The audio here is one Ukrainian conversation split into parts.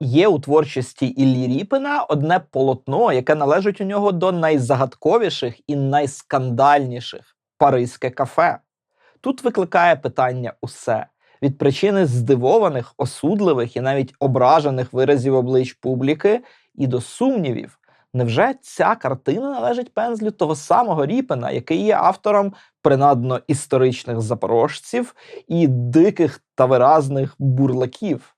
Є у творчості Іллі Ріпина одне полотно, яке належить у нього до найзагадковіших і найскандальніших Паризьке кафе. Тут викликає питання усе від причини здивованих, осудливих і навіть ображених виразів облич публіки і до сумнівів. Невже ця картина належить пензлю того самого Ріпина, який є автором принадно історичних запорожців і диких та виразних бурлаків?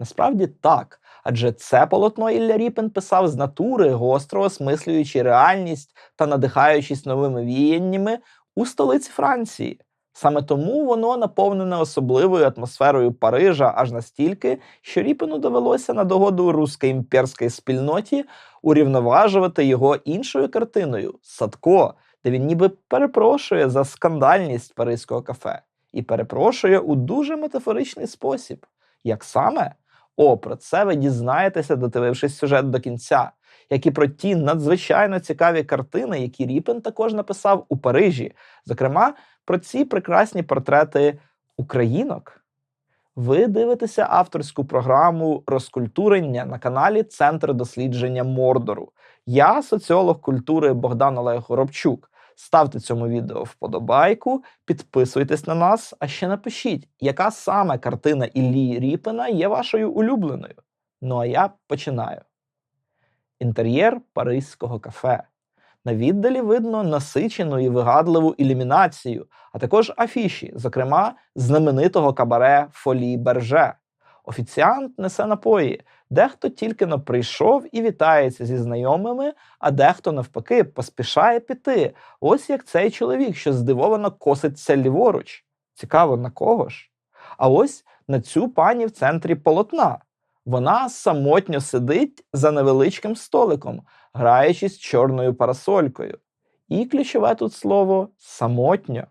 Насправді так, адже це полотно Ілля Ріпин писав з натури, гостро осмислюючи реальність та надихаючись новими віяннями у столиці Франції. Саме тому воно наповнене особливою атмосферою Парижа аж настільки, що Ріпину довелося на догоду руської імперської спільноті урівноважувати його іншою картиною Садко, де він ніби перепрошує за скандальність паризького кафе і перепрошує у дуже метафоричний спосіб. Як саме? О, про це ви дізнаєтеся, додивившись сюжет до кінця, як і про ті надзвичайно цікаві картини, які Ріпен також написав у Парижі, зокрема про ці прекрасні портрети українок. Ви дивитеся авторську програму розкультурення на каналі Центр дослідження Мордору. Я соціолог культури Богдан Олег Горобчук. Ставте цьому відео вподобайку, підписуйтесь на нас, а ще напишіть, яка саме картина Іллі Ріпина є вашою улюбленою. Ну а я починаю. Інтер'єр Паризького кафе. На віддалі видно насичену і вигадливу ілюмінацію, а також афіші, зокрема знаменитого кабаре Фолі Берже. Офіціант несе напої. Дехто тільки но прийшов і вітається зі знайомими, а дехто навпаки поспішає піти. Ось як цей чоловік, що здивовано коситься ліворуч. Цікаво, на кого ж? А ось на цю пані в центрі полотна. Вона самотньо сидить за невеличким столиком, граючись чорною парасолькою. І ключове тут слово самотньо.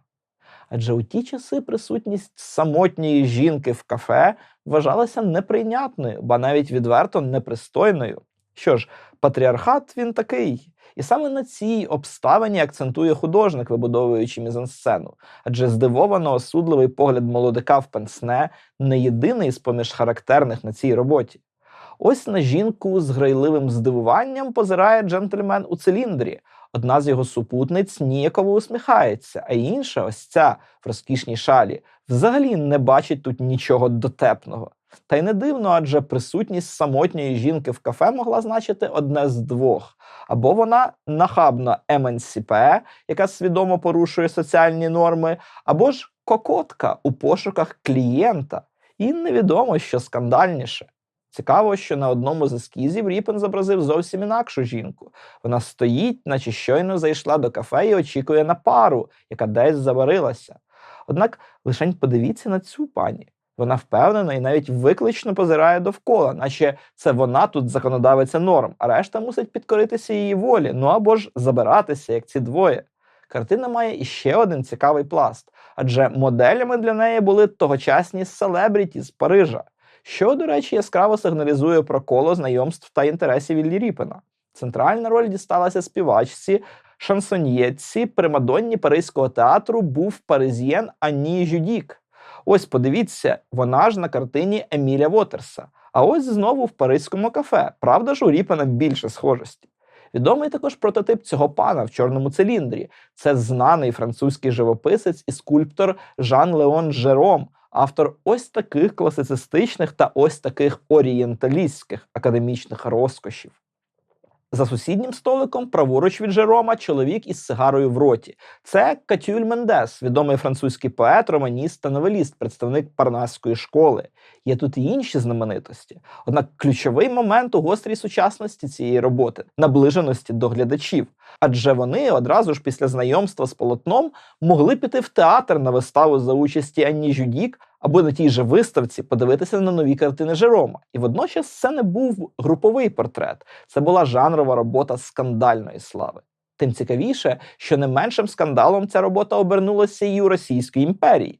Адже у ті часи присутність самотньої жінки в кафе вважалася неприйнятною, ба навіть відверто непристойною. Що ж, патріархат він такий. І саме на цій обставині акцентує художник, вибудовуючи мізансцену. Адже здивовано осудливий погляд молодика в пенсне не єдиний з поміж характерних на цій роботі. Ось на жінку з грайливим здивуванням позирає джентльмен у циліндрі. Одна з його супутниць ніяково усміхається, а інша, ось ця в розкішній шалі, взагалі не бачить тут нічого дотепного. Та й не дивно, адже присутність самотньої жінки в кафе могла значити одне з двох: або вона нахабна емансіпе, яка свідомо порушує соціальні норми, або ж кокотка у пошуках клієнта. І невідомо, що скандальніше. Цікаво, що на одному з ескізів Ріпен зобразив зовсім інакшу жінку. Вона стоїть, наче щойно зайшла до кафе і очікує на пару, яка десь заварилася. Однак лишень подивіться на цю пані. Вона впевнена і навіть виклично позирає довкола, наче це вона тут законодавиця норм, а решта мусить підкоритися її волі, ну або ж забиратися, як ці двоє. Картина має іще один цікавий пласт, адже моделями для неї були тогочасні селебріті з Парижа що, до речі, яскраво сигналізує про коло знайомств та інтересів Іллі Ріпена. Центральна роль дісталася співачці, шансоньєтці, примадонні Паризького театру був паризьєн Анні Жюдік. Ось подивіться, вона ж на картині Еміля Вотерса. А ось знову в Паризькому кафе. Правда ж, у Ріпена більше схожості. Відомий також прототип цього пана в чорному циліндрі. Це знаний французький живописець і скульптор Жан Леон Жером, автор ось таких класицистичних та ось таких орієнталістських академічних розкошів. За сусіднім столиком, праворуч від Жерома, чоловік із сигарою в роті. Це Катюль Мендес, відомий французький поет, романіст та новеліст, представник парнаської школи. Є тут і інші знаменитості. Однак ключовий момент у гострій сучасності цієї роботи наближеності до глядачів. Адже вони одразу ж після знайомства з полотном могли піти в театр на виставу за участі Анні Жюдік або на тій же виставці подивитися на нові картини Жерома. І водночас це не був груповий портрет, це була жанрова робота скандальної слави. Тим цікавіше, що не меншим скандалом ця робота обернулася і у Російській імперії.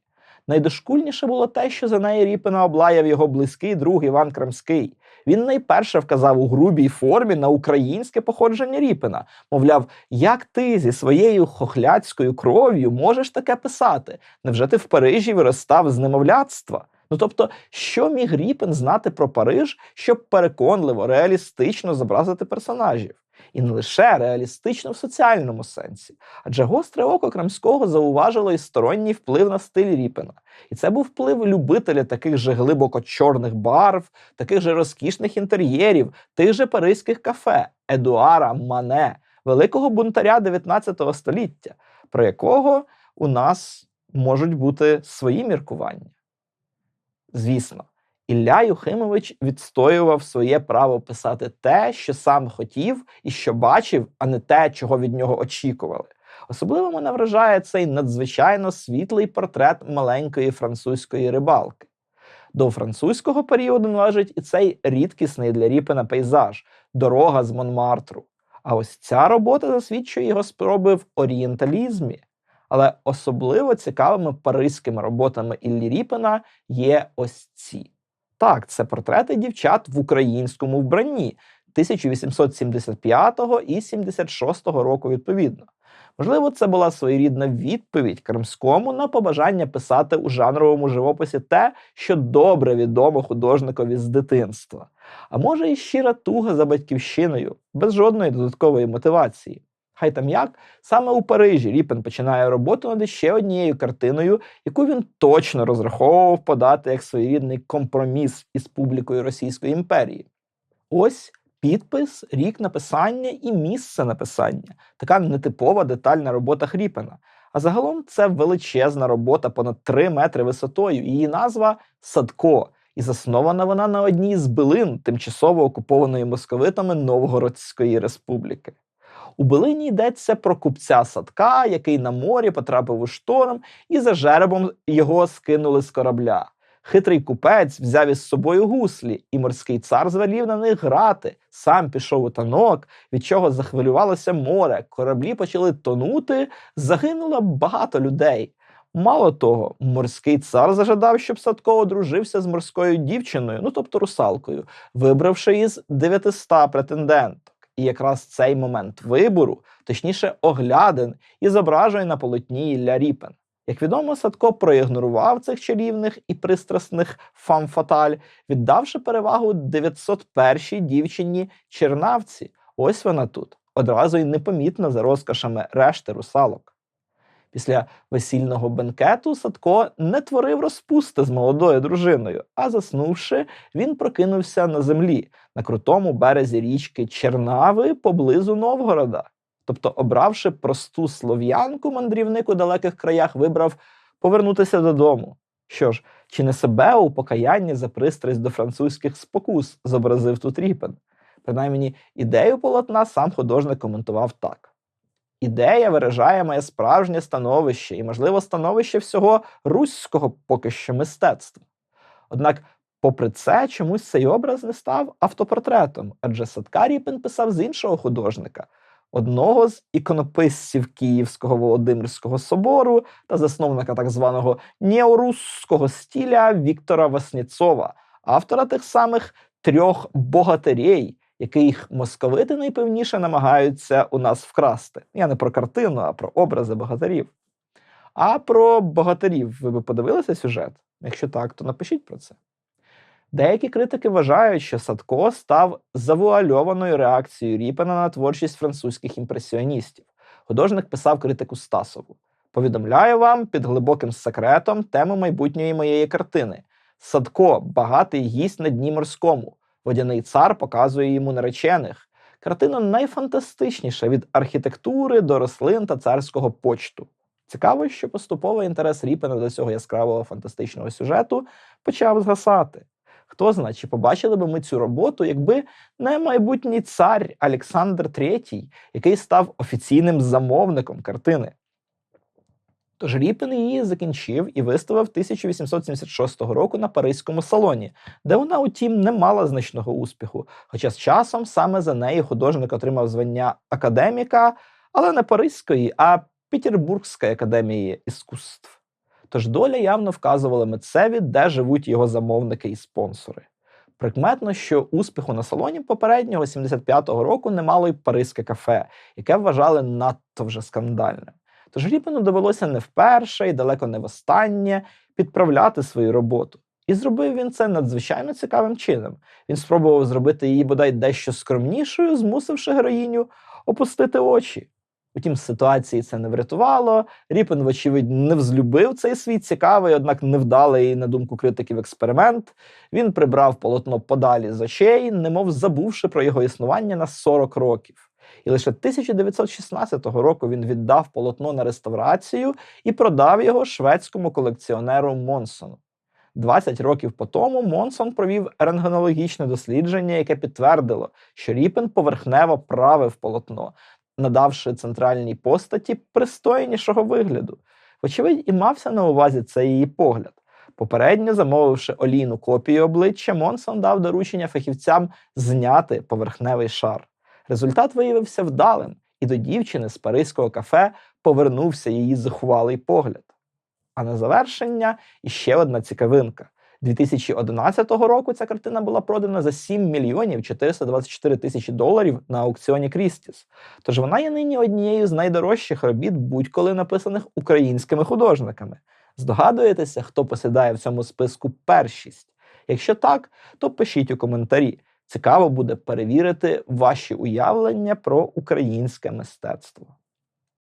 Найдошкульніше було те, що за неї Ріпина облаяв його близький друг Іван Крамський. Він найперше вказав у грубій формі на українське походження Ріпина. Мовляв, як ти зі своєю хохляцькою кров'ю можеш таке писати? Невже ти в Парижі виростав з немовляцтва? Ну тобто, що міг Ріпен знати про Париж, щоб переконливо, реалістично зобразити персонажів? І не лише реалістично в соціальному сенсі, адже гостре око Крамського зауважило і сторонній вплив на стиль Ріпена. І це був вплив любителя таких же глибоко чорних барв, таких же розкішних інтер'єрів, тих же паризьких кафе Едуара Мане, великого бунтаря 19 століття, про якого у нас можуть бути свої міркування. Звісно, Ілля Юхимович відстоював своє право писати те, що сам хотів і що бачив, а не те, чого від нього очікували. Особливо мене вражає цей надзвичайно світлий портрет маленької французької рибалки. До французького періоду належить і цей рідкісний для Ріпена пейзаж дорога з Монмартру. А ось ця робота засвідчує його спроби в орієнталізмі. Але особливо цікавими паризькими роботами Іллі Ріпена є ось ці. Так, це портрети дівчат в українському вбранні 1875 і 76 року відповідно. Можливо, це була своєрідна відповідь Кримському на побажання писати у жанровому живописі те, що добре відомо художникові з дитинства. А може, і щира туга за батьківщиною, без жодної додаткової мотивації. Хай там як, саме у Парижі Ріпен починає роботу над ще однією картиною, яку він точно розраховував подати як своєрідний компроміс із публікою Російської імперії. Ось підпис, рік написання і місце написання така нетипова детальна робота Хріпена. А загалом це величезна робота понад 3 метри висотою. Її назва Садко. І заснована вона на одній з билин тимчасово окупованої московитами Новгородської республіки. У билині йдеться про купця садка, який на морі потрапив у шторм, і за жеребом його скинули з корабля. Хитрий купець взяв із собою гуслі, і морський цар звелів на них грати. Сам пішов у танок, від чого захвилювалося море. Кораблі почали тонути, загинуло багато людей. Мало того, морський цар зажадав, щоб Садко одружився з морською дівчиною, ну тобто русалкою, вибравши із 900 претенденток. І якраз цей момент вибору, точніше, оглядин, і зображує на полотні Ілля Ріпен. Як відомо, Садко проігнорував цих чарівних і пристрасних фам-фаталь, віддавши перевагу 901-й дівчині Чернавці. Ось вона тут, одразу й непомітна за розкошами решти русалок. Після весільного бенкету Садко не творив розпусти з молодою дружиною, а заснувши, він прокинувся на землі на крутому березі річки Чернави поблизу Новгорода. Тобто, обравши просту слов'янку, мандрівник у далеких краях вибрав повернутися додому. Що ж, чи не себе у покаянні за пристрасть до французьких спокус зобразив тут Ріпен? Принаймні, ідею полотна сам художник коментував так. Ідея виражає моє справжнє становище і, можливо, становище всього руського поки що мистецтва. Однак, попри це, чомусь цей образ не став автопортретом, адже Садка Ріпин писав з іншого художника, одного з іконописців Київського Володимирського собору та засновника так званого неорусського стиля Віктора Васніцова, автора тих самих трьох богатирей, яких московити найпевніше намагаються у нас вкрасти. Я не про картину, а про образи богатирів. А про богатирів ви би подивилися сюжет? Якщо так, то напишіть про це. Деякі критики вважають, що Садко став завуальованою реакцією Ріпена на творчість французьких імпресіоністів. Художник писав критику Стасову. Повідомляю вам під глибоким секретом тему майбутньої моєї картини. Садко багатий гість на дні морському. Водяний цар показує йому наречених. Картина найфантастичніша від архітектури до рослин та царського почту. Цікаво, що поступово інтерес Ріпена до цього яскравого фантастичного сюжету почав згасати. Хто знає, чи побачили би ми цю роботу, якби не майбутній цар Олександр III, який став офіційним замовником картини. Тож Ріпін її закінчив і виставив 1876 року на Паризькому салоні, де вона, утім, не мала значного успіху. Хоча з часом саме за неї художник отримав звання академіка, але не Паризької, а Петербургської академії іскусств. Тож доля явно вказувала митцеві, де живуть його замовники і спонсори. Прикметно, що успіху на салоні попереднього 75-го року не мало й Паризьке кафе, яке вважали надто вже скандальним. Тож Ріпену довелося не вперше і далеко не востаннє підправляти свою роботу. І зробив він це надзвичайно цікавим чином. Він спробував зробити її бодай дещо скромнішою, змусивши героїню опустити очі. Утім, ситуації це не врятувало. Ріпен, вочевидь, не взлюбив цей свій цікавий, однак невдалий, на думку критиків, експеримент. Він прибрав полотно подалі з очей, немов забувши про його існування на 40 років. І лише 1916 року він віддав полотно на реставрацію і продав його шведському колекціонеру Монсону. 20 років по тому Монсон провів рентгенологічне дослідження, яке підтвердило, що Ріпен поверхнево правив полотно, надавши центральній постаті пристойнішого вигляду. Вочевидь, і мався на увазі цей її погляд. Попередньо замовивши олійну копію обличчя, Монсон дав доручення фахівцям зняти поверхневий шар. Результат виявився вдалим, і до дівчини з паризького кафе повернувся її захвалий погляд. А на завершення іще одна цікавинка. 2011 року ця картина була продана за 7 мільйонів 424 тисячі доларів на аукціоні Крістіс. Тож вона є нині однією з найдорожчих робіт будь-коли написаних українськими художниками. Здогадуєтеся, хто посідає в цьому списку першість? Якщо так, то пишіть у коментарі. Цікаво буде перевірити ваші уявлення про українське мистецтво.